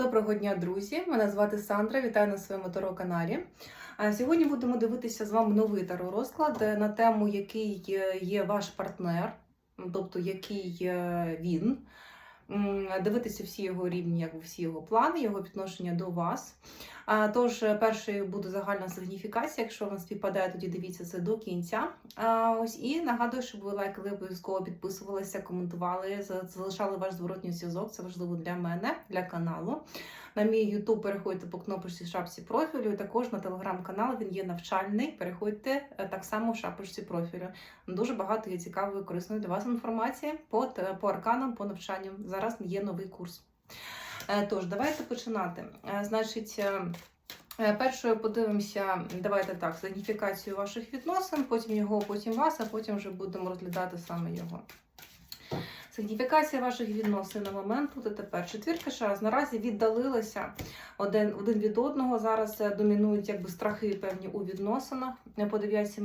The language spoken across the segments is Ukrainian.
Доброго дня, друзі! Мене звати Сандра. Вітаю на своєму таро каналі. Сьогодні будемо дивитися з вами новий таро розклад е, на тему, який е, є ваш партнер, тобто який е, він. Дивитися всі його рівні, як всі його плани, його відношення до вас. Тож, е, першою буде загальна сигніфікація. Якщо вам співпадає, тоді дивіться це до кінця. Ось і нагадую, щоб ви лайкали, обов'язково підписувалися, коментували, залишали ваш зворотній зв'язок. Це важливо для мене, для каналу. На мій YouTube переходьте по кнопочці в шапці профілю. Також на телеграм-канал він є навчальний. Переходьте е, так само в шапочці профілю. Дуже багато є цікавої, корисної для вас інформації по, по арканам, по навчанням. Зараз є новий курс. Е, Тож, давайте починати. Е, Значить, е, першою подивимося, давайте так, сигніфікацію ваших відносин, потім його, потім вас, а потім вже будемо розглядати саме його. Сигніфікація ваших відносин на момент тут і тепер. Четвірка ще раз наразі віддалилися один, один від одного. Зараз домінують якби страхи певні у відносинах. По дев'ятці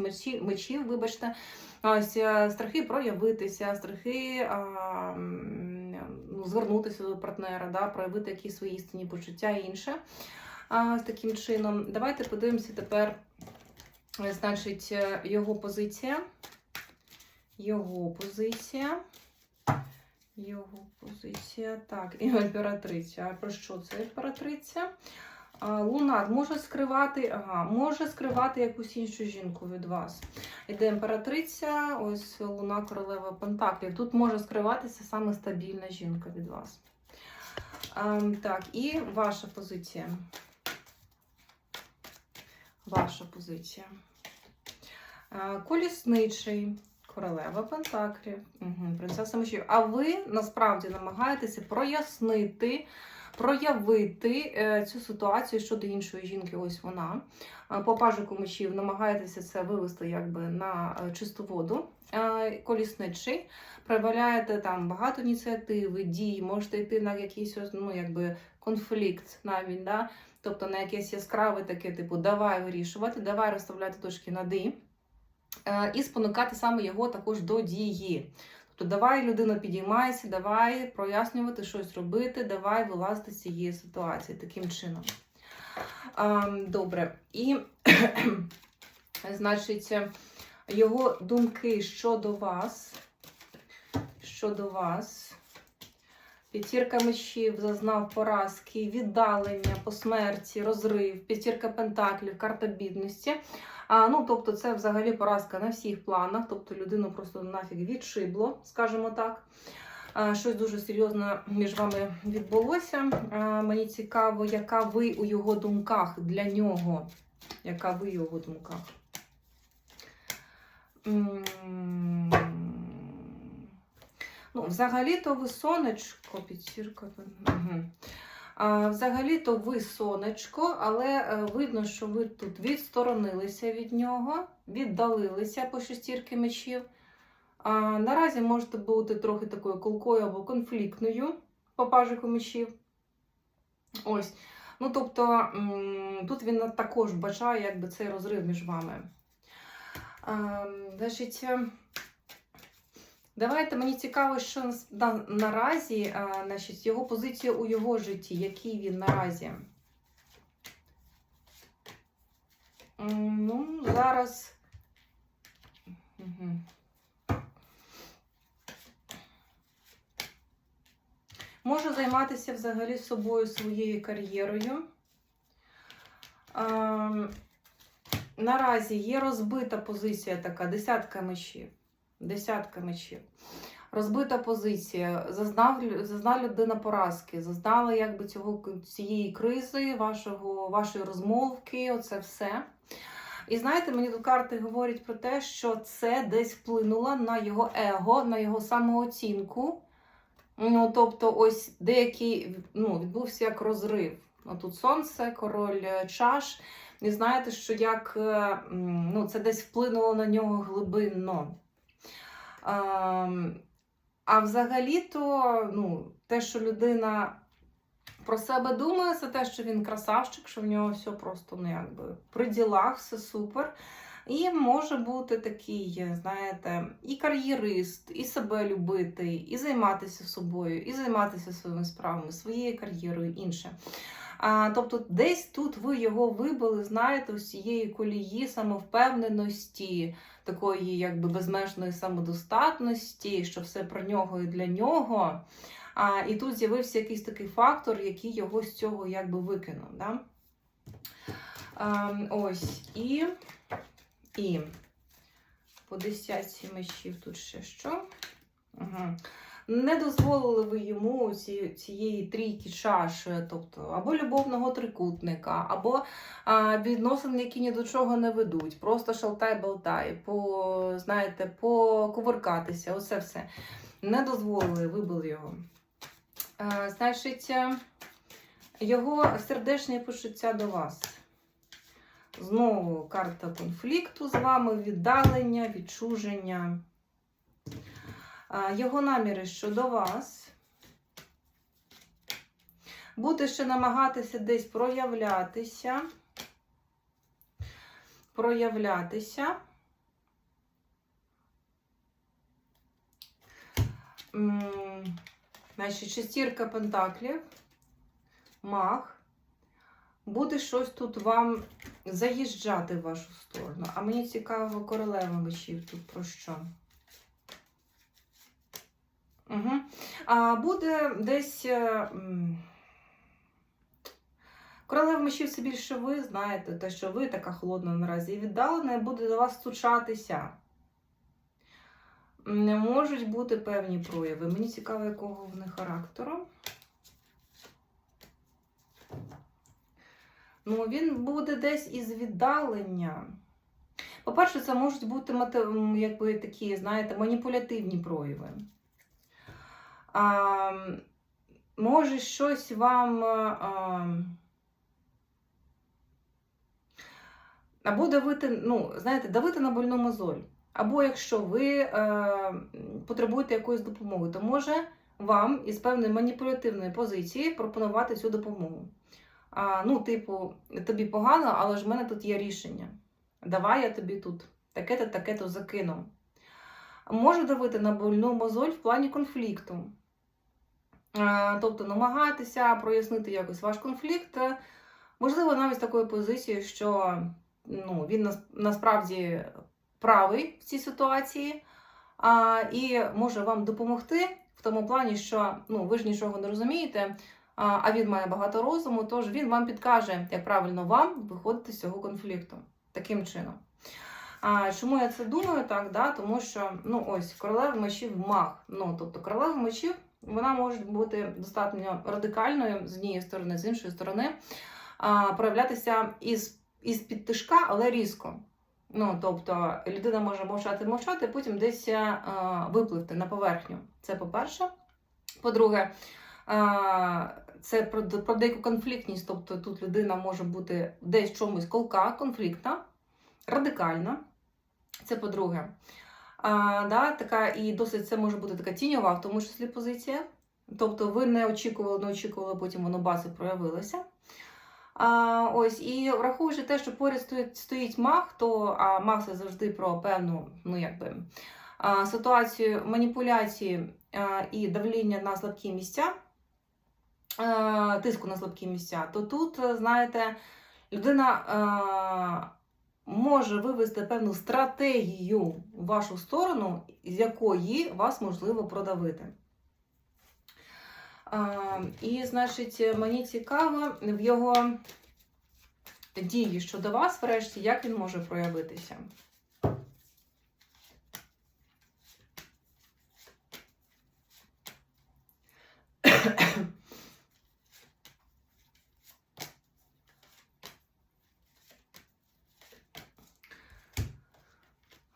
мечів, мечів, вибачте. Ось страхи проявитися, страхи а, звернутися до партнера, да, проявити якісь свої істинні почуття і інше. А, таким чином. Давайте подивимося тепер, е, значить, е, його позиція. Його позиція. Його позиція. Так, і імператриця. А про що це імператриця? А, Лунар може скривати, ага, може скривати якусь іншу жінку від вас. Іде імператриця, ось луна королева Пентаклів. Тут може скриватися саме стабільна жінка від вас. А, так, і ваша позиція. Ваша позиція. А, колісничий. Королева Пентаклів, угу, принцеса мечів. А ви насправді намагаєтеся прояснити, проявити е, цю ситуацію щодо іншої жінки. Ось вона. Е, По пажику мечів намагаєтеся це вивести якби на е, чисту воду. Колісничий. Проявляєте там багато ініціативи, дій, можете йти на якийсь ну, якби, конфлікт навіть. Да? Тобто на якесь яскраве таке, типу, давай вирішувати, давай розставляти точки над «і». І спонукати саме його також до дії. Тобто, давай людина підіймайся, давай прояснювати щось робити, давай вилазити з цієї ситуації таким чином. А, Добре. І, значить, його думки щодо вас. Щодо вас. П'ятірка мечів зазнав поразки, віддалення по смерті, розрив, п'ятірка пентаклів, карта бідності. А, ну, тобто, це взагалі поразка на всіх планах. Тобто людину просто нафіг відшибло, скажімо так. А, щось дуже серйозне між вами відбулося. А, мені цікаво, яка ви у його думках для нього. Яка ви у його думках? М, Ну, взагалі-то ви сонечко, п'ятірка. Угу. Взагалі-то ви сонечко, але е, видно, що ви тут відсторонилися від нього, віддалилися по шестірки мечів. А, Наразі можете бути трохи такою колкою або конфліктною по пажику мечів. Ось. Ну, тобто, тут він також бачає якби, цей розрив між вами. А, значить, е, Давайте мені цікаво, що наразі а, значить, його позиція у його житті, який він наразі. Ну, зараз. Угу. Може займатися взагалі собою своєю кар'єрою. А, наразі є розбита позиція така, десятка мечів. Десятка мечів. Розбита позиція, зазнав, зазнала людина поразки, зазнала якби цього, цієї кризи, вашого, вашої розмовки, оце все. І знаєте, мені тут карти говорять про те, що це десь вплинуло на його его, на його самооцінку. Ну, тобто, ось деякий ну, відбувся як розрив. Ну, тут сонце, король е, чаш. І знаєте, що як е, ну, це десь вплинуло на нього глибинно. А, а взагалі-то, ну, те, що людина про себе думає, це те, що він красавчик, що в нього все просто ну, якби, при ділах, все супер. І може бути такий, знаєте, і кар'єрист, і себе любити, і займатися собою, і займатися своїми справами, своєю кар'єрою, інше. А, Тобто, десь тут ви його вибили, знаєте, з цієї колії самовпевненості, такої якби безмежної самодостатності, що все про нього і для нього. А, І тут з'явився якийсь такий фактор, який його з цього якби викинув. Да? А, ось і, і по десятці мечів тут ще що. Угу. Не дозволили ви йому ці, цієї трійки чаш, тобто або любовного трикутника, або а, відносин, які ні до чого не ведуть. Просто шалтай-болтай, по, знаєте, покувыркатися, оце все. Не дозволили, вибили його. А, значить, його сердечне почуття до вас. Знову карта конфлікту з вами, віддалення, відчуження. Його наміри щодо вас. Буде ще намагатися десь проявлятися. Проявлятися. Значить, шестірка пентаклів, маг. Буде щось тут вам заїжджати в вашу сторону. А мені цікаво, королева мечів тут про що? Угу. А буде десь. е, Королева мечів це більше ви знаєте, те, що ви така холодна наразі і віддалена, буде до вас стучатися. Не можуть бути певні прояви. Мені цікаво, якого вони характеру. Ну, він буде десь із віддалення. По-перше, це можуть бути якби такі, знаєте, маніпулятивні прояви. А, може щось вам. А, або давити, ну, знаєте, давити на больну мозоль. Або якщо ви е, потребуєте якоїсь допомоги, то може вам із певної маніпулятивної позиції пропонувати цю допомогу. А, ну, типу, тобі погано, але ж в мене тут є рішення. Давай я тобі тут таке-то, таке-то закину. Може давити на больну мозоль в плані конфлікту. Е, Тобто намагатися прояснити якось ваш конфлікт. Можливо, навіть з такої позиції, що ну, він насправді правий в цій ситуації, а, і може вам допомогти в тому плані, що ну, ви ж нічого не розумієте, а він має багато розуму, тож він вам підкаже, як правильно вам виходити з цього конфлікту. Таким чином. А, чому я це думаю так? Да? Тому що ну, ось королева мечів маг. Ну, тобто королева мечів вона може бути достатньо радикальною з однієї сторони, з іншої сторони, а, проявлятися із, із під тишка, але різко. Ну, тобто людина може мовчати, мовчати, потім десь а, випливти на поверхню. Це по-перше. По-друге, а, це про, про деяку конфліктність, тобто тут людина може бути десь в чомусь колка, конфліктна, радикальна. Це по-друге. А, да, така, і досить це може бути така тіньова, в тому числі позиція. Тобто ви не очікували, не очікували, потім воно бази проявилося. А, ось, і враховуючи те, що поряд стоїть, стоїть маг, то а маг це завжди про певну ну, якби, а, ситуацію маніпуляції а, і давління на слабкі місця, а, тиску на слабкі місця, то тут, знаєте, людина. А, може вивести певну стратегію в вашу сторону, з якої вас можливо продавити. А, і, значить, мені цікаво в його дії щодо вас, врешті, як він може проявитися.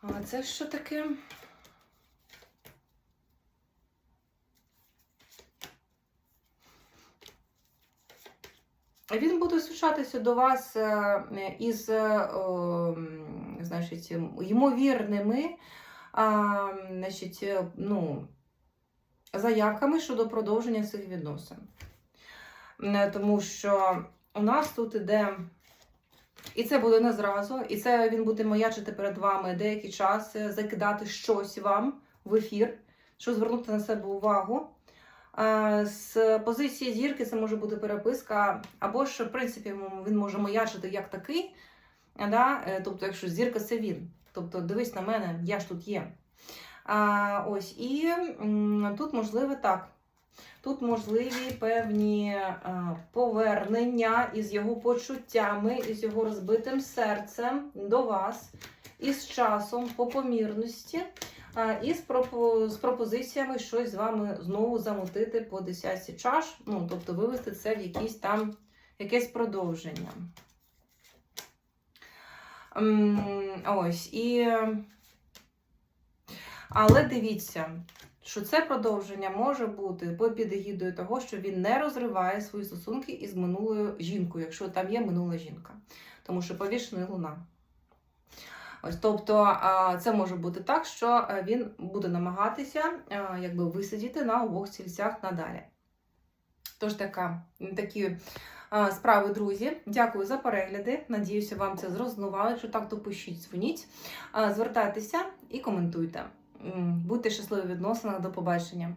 А це що таке? Він буде сушатися до вас е, із е, значить, ймовірними значить, е, ну, заявками щодо продовження цих відносин. Тому що у нас тут іде І це буде не зразу, і це він буде маячити перед вами деякий час, е, закидати щось вам в ефір, щоб звернути на себе увагу. З позиції зірки це може бути переписка, або ж, в принципі, він може маячити як такий. Да? е, Тобто, якщо зірка це він. Тобто, дивись на мене, я ж тут є. А, ось, і тут можливо так. Тут можливі певні е, повернення із його почуттями, із його розбитим серцем до вас, із часом, по помірності, е, і з, пропозиціями щось з вами знову замутити по десятці чаш, ну, тобто вивести це в якісь там якесь продовження. Ось і. Але дивіться, що це продовження може бути по під егідою того, що він не розриває свої стосунки із минулою жінкою, якщо там є минула жінка. Тому що повішена луна. Ось, тобто це може бути так, що е, він буде намагатися якби висидіти на обох стільцях надалі. Тож така, такі справи, друзі. Дякую за перегляди. Надіюся, вам це зрозуміло. Якщо так, то пишіть, дзвоніть, звертайтеся і коментуйте. Будьте щасливі в відносинах. До побачення.